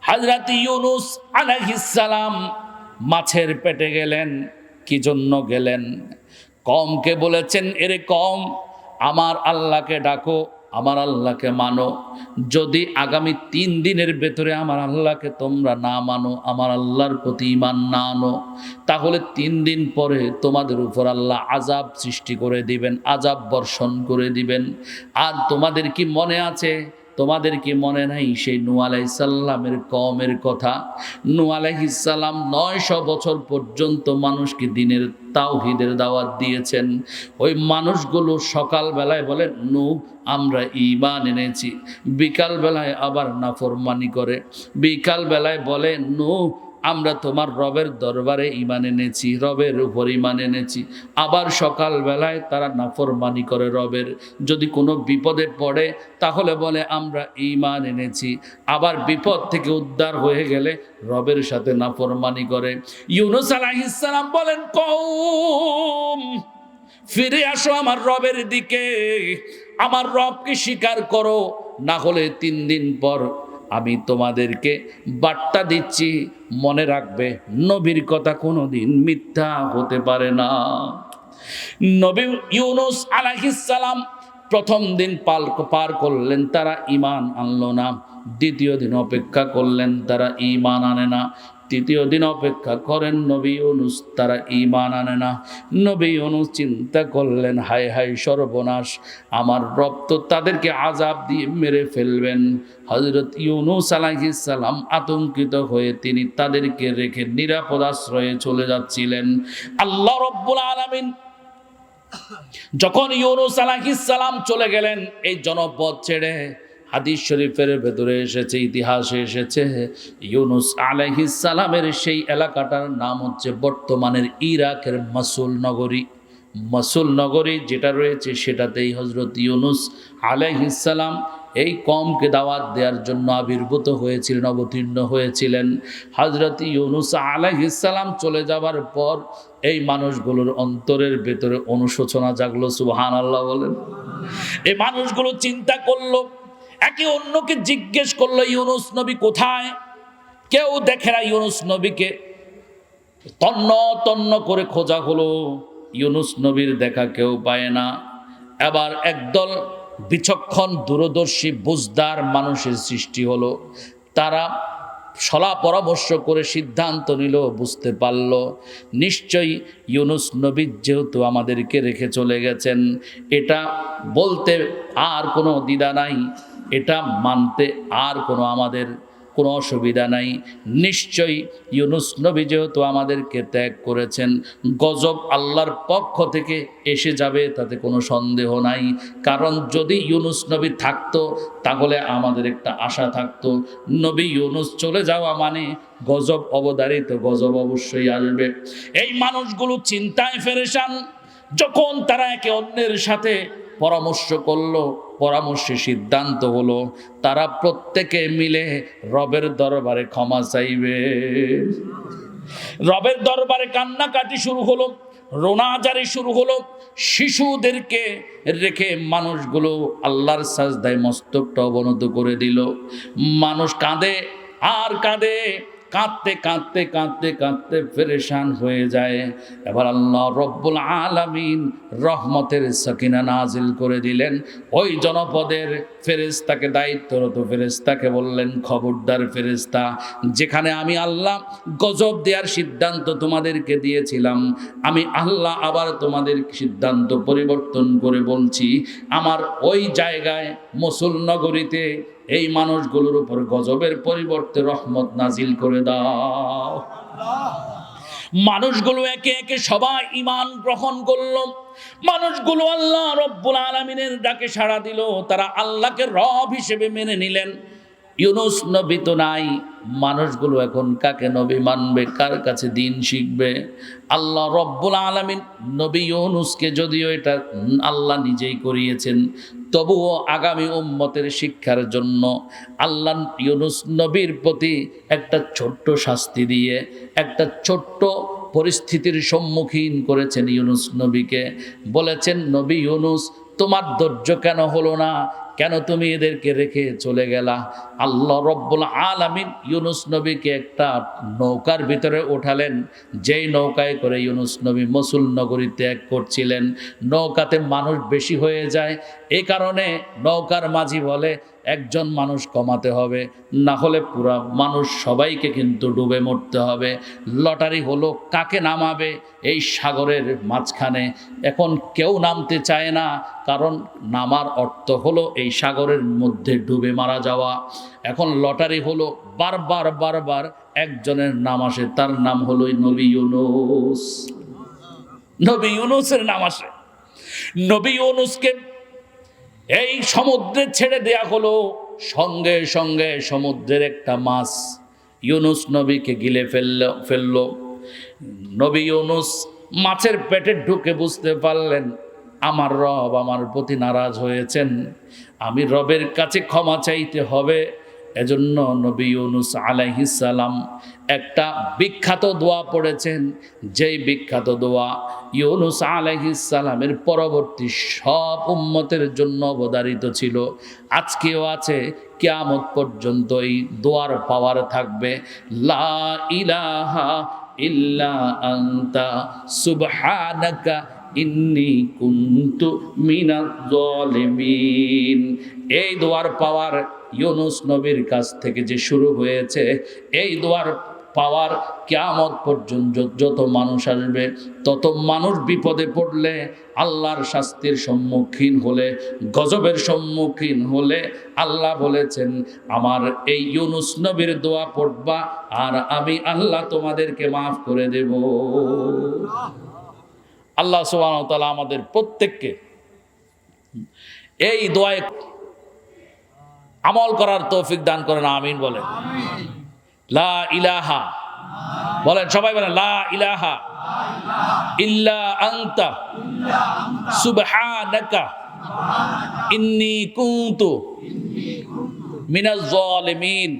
হাজরাত ইউনুস আলাইহিসসালাম মাছের পেটে গেলেন, কি জন্য গেলেন? কমকে বলেছেন, এরে কম আমার আল্লাহকে ডাকো, আমার আল্লাহকে মানো। যদি আগামী তিন দিনের ভেতরে আমার আল্লাহকে তোমরা না মানো, আমার আল্লাহর প্রতি ইমান না আনো, তাহলে তিন দিন পরে তোমাদের উপর আল্লাহ আজাব সৃষ্টি করে দিবেন আজাব বর্ষণ করে দিবেন। আর তোমাদের কি মনে আছে তোমাদের কি মনে নাই সেই নু আলাইসাল্লামের কমের কথা? নু আলাইসাল্লাম নয়শো বছর পর্যন্ত মানুষকে দিনের তাওহিদের দাওয়াত দিয়েছেন। ওই মানুষগুলো সকালবেলায় বলে নু আমরা ইমান এনেছি। বিকালবেলায় আবার নাফরমানি করে। বিকালবেলায় বলে নু আমরা তোমার রবের দরবারে ইমান এনেছি, রবের উপর ইমান এনেছি। আবার সকালবেলায় তারা নাফরমানি করে রবের। যদি কোনো বিপদে পড়ে, তাহলে বলে, আমরা ইমান এনেছি। আবার বিপদ থেকে উদ্ধার হয়ে গেলে রবের সাথে নাফরমানি করে। ইউনুস আলাইহিসসালাম বলেন কৌম ফিরে আসো আমার রবের দিকে। আমার রবকে স্বীকার করো। না হলে তিন দিন পর আমি তোমাদেরকে বার্তা দিচ্ছি, মনে রাখবে, নবীর কথা কোনো দিন মিথ্যা হতে পারে না। নবী ইউনুস আলাহিসাল্লাম প্রথম দিন পাল, পার করলেন, তারা ইমান আনলো না। দ্বিতীয় দিন অপেক্ষা করলেন, তারা ইমান আনে না। তৃতীয় দিন অপেক্ষা করেন নবী অনুস তারা ইমান আনে না। নবী অনুস চিন্তা করলেন, হায় হায় সর্বনাশ, আমার রব তো তাদেরকে আজাব দিয়ে মেরে ফেলবেন। হজরত ইউনুস আলাইহিসাল্লাম আতঙ্কিত হয়ে তিনি তাদেরকে রেখে নিরাপদ আশ্রয়ে চলে যাচ্ছিলেন। আল্লাহ রব্বুল আলামিন যখন ইউনুস আলাইহিসসালাম চলে গেলেন, এই জনপদ ছেড়ে হাদিস শরীফের ভেতরে এসেছে, ইতিহাসে এসেছে, ইউনুস আলাইহিসসালামের সেই এলাকাটার নাম হচ্ছে বর্তমানের ইরাকের মাসুল নগরী। মাসুল নগরী যেটা রয়েছে সেটাতেই হজরত ইউনুস আলাইহিসসালাম এই কমকে দাওয়াত দেওয়ার জন্য আবির্ভূত হয়েছিলেন, অবতীর্ণ হয়েছিলেন। হজরত ইউনুস আলাইহিসসালাম চলে যাবার পর এই মানুষগুলোর অন্তরের ভেতরে অনুশোচনা জাগলো সুবহান আল্লাহ বলেন। এই মানুষগুলো চিন্তা করল একে অন্যকে জিজ্ঞেস করল, ইউনুস নবী কোথায়? কেউ দেখে না ইউনুস নবীকে। তন্ন তন্ন করে খোঁজা হলো। ইউনুস নবীর দেখা কেউ পায় না। এবার একদল বিচক্ষণ, দূরদর্শী, বুঝদার মানুষের সৃষ্টি হলো। তারা সলা পরামর্শ করে সিদ্ধান্ত নিল, বুঝতে পারল, নিশ্চয়ই ইউনুস নবী যেহেতু আমাদেরকে রেখে চলে গেছেন, এটা বলতে আর কোনো দ্বিধা নাই। এটা মানতে আর কোনো আমাদের কোনো অসুবিধা নাই। নিশ্চয়ই ইউনুস নবী যেহেতু আমাদেরকে ত্যাগ করেছেন, গজব আল্লাহর পক্ষ থেকে এসে যাবে তাতে কোনো সন্দেহ নাই। কারণ যদি ইউনুস নবী থাকতো, তাহলে আমাদের একটা আশা থাকতো, নবী ইউনুস চলে যাওয়া মানে গজব অবদারিত গজব অবশ্যই আসবে। এই মানুষগুলো চিন্তায় ফেরেশান, যখন তারা একে অন্যের সাথে পরামর্শ করল পরামর্শে সিদ্ধান্ত হলো, তারা প্রত্যেকে মিলে রবের দরবারে ক্ষমা চাইবে। রবের দরবারে কান্নাকাটি শুরু হলো, রোনাজারি শুরু হলো, শিশুদেরকে রেখে মানুষগুলো আল্লাহর সাজদায় মস্তকটা অবনত করে দিল। মানুষ কাঁদে, আর কাঁদে কাঁদতে কাঁদতে কাঁদতে কাঁদতে ফেরেশান হয়ে যায়। এবার আল্লাহ রব্বুল আলামিন রহমতের সকিনা নাজিল করে দিলেন। ওই জনপদের ফেরেস্তাকে দায়িত্বরত ফেরেস্তাকে বললেন, খবরদার ফেরেস্তা যেখানে আমি আল্লাহ গজব দেওয়ার সিদ্ধান্ত তোমাদেরকে দিয়েছিলাম, আমি আল্লাহ আবার তোমাদের সিদ্ধান্ত পরিবর্তন করে বলছি, আমার ওই জায়গায় মুসুল নগরীতে এই মানুষগুলোর উপর গজবের পরিবর্তে রহমত নাজিল করে দাও। মানুষগুলো একে একে সবাই ইমান গ্রহণ করল। মানুষগুলো আল্লাহ রব্বুল আলমিনের ডাকে সাড়া দিল। তারা আল্লাহকে রব হিসেবে মেনে নিলেন। ইউনুস নবী তো নাই। মানুষগুলো এখন কাকে নবী মানবে, কার কাছে দিন শিখবে? আল্লাহ রব্বুল আলমিন নবী ইউনুসকে যদিও এটা আল্লাহ নিজেই করিয়েছেন, তবুও আগামী উম্মতের শিক্ষার জন্য আল্লাহ ইউনুস নবীর প্রতি একটা ছোট্ট শাস্তি দিয়ে, একটা ছোট্ট পরিস্থিতির সম্মুখীন করেছেন ইউনুস নবীকে। বলেছেন, নবী ইউনুস, তোমার ধৈর্য কেন হলো না? কেন তুমি এদেরকে রেখে চলে গেলা? আল্লাহ রব্বুল আলামিন ইউনুস নবীকে একটা নৌকার ভিতরে ওঠালেন। যেই নৌকায় করে ইউনুস নবী মসুল নগরী ত্যাগ করছিলেন। নৌকাতে মানুষ বেশি হয়ে যায়। এই কারণে নৌকার মাঝি বলে একজন মানুষ কমাতে হবে, না হলে পুরা মানুষ সবাইকে কিন্তু ডুবে মরতে হবে। লটারি হলো কাকে নামাবে এই সাগরের মাঝখানে। এখন কেউ নামতে চায় না, কারণ নামার অর্থ হলো এই সাগরের মধ্যে ডুবে মারা যাওয়া। এখন লটারি হলো বারবার বারবার একজনের নাম আসে, তার নাম হলো নবী ইউনুস। নবী ইউনুসের নাম আসে। নবী ইউনুসকে এই সমুদ্রে ছেড়ে দেয়া হলো। সঙ্গে সঙ্গে সমুদ্রের একটা মাছ ইউনুস নবীকে গিলে ফেলল ফেলল। নবী ইউনুস মাছের পেটে ঢুকে বুঝতে পারলেন, আমার রব আমার প্রতি নারাজ হয়েছেন। আমি রবের কাছে ক্ষমা চাইতে হবে। এজন্য নবী ইউনুস আলাইহিসালাম একটা বিখ্যাত দোয়া পড়েছেন। যেই বিখ্যাত দোয়া ইউনুস আলাইহিসালামের পরবর্তী সব উম্মতের জন্য অবধারিত ছিল। আজকেও আছে, কিয়ামত পর্যন্ত এই দোয়ার পাওয়ার থাকবে। লা ইলাহা ইল্লা আন্তা, সুবহানাকা ইন্নি কুন্তু মিনাজ জালিমিন এই দোয়ার পাওয়ার ইউনুস নবীর কাছ থেকে যে শুরু হয়েছে, এই দোয়ার পাওয়ার কেয়ামত পর্যন্ত যত মানুষ আসবে, তত মানুষ বিপদে পড়লে আল্লাহর শাস্তির সম্মুখীন হলে, গজবের সম্মুখীন হলে আল্লাহ বলেছেন, আমার এই ইউনুস নবীর দোয়া পড়বা আর আমি আল্লাহ তোমাদেরকে মাফ করে দেব। আল্লাহ সুবাহতালা আমাদের প্রত্যেককে এই দোয়ায় আমল করার তৌফিক দান করেন আমিন বলেন। লা ইলাহা বলেন সবাই বলেন লা ইলাহা ইল্লা আনতা। সুবহানাকা। ইন্নী কুনতু মিনাজ জালিমিন